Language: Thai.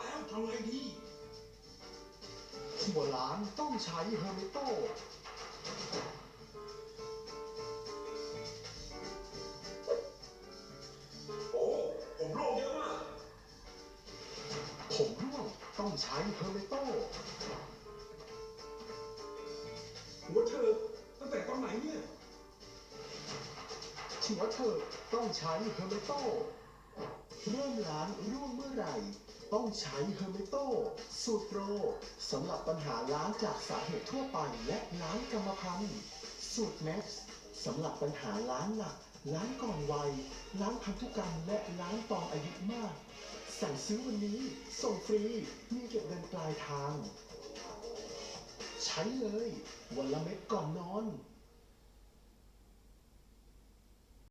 แล้วทำไงดีโบราณต้องใช้เฮอร์มโตโอ้ ผมโรคเยอะมาก ผมร่วงต้องใช้เฮอร์เมิโตหัวเธอตั้งแต่ตอนไหนเนี่ยหัวเธอต้องใช้เฮอร์เมิโตเริ่มร้านร่วงเมื่อไหร่ ต้องใช้เฮอร์เมโตสูตรโปรสำหรับปัญหาล้างจากสาเหตุทั่วไปและล้างกรรมพันธุ์สูตรแม็กซ์สำหรับปัญหาล้างหนัก ล้างก่อนวัย ล้างพันธุกรรมและล้างตอนอายุมาก สั่งซื้อวันนี้ ส่งฟรี มีเก็บเงินปลายทาง ใช้เลย วันละเม็ดก่อนนอน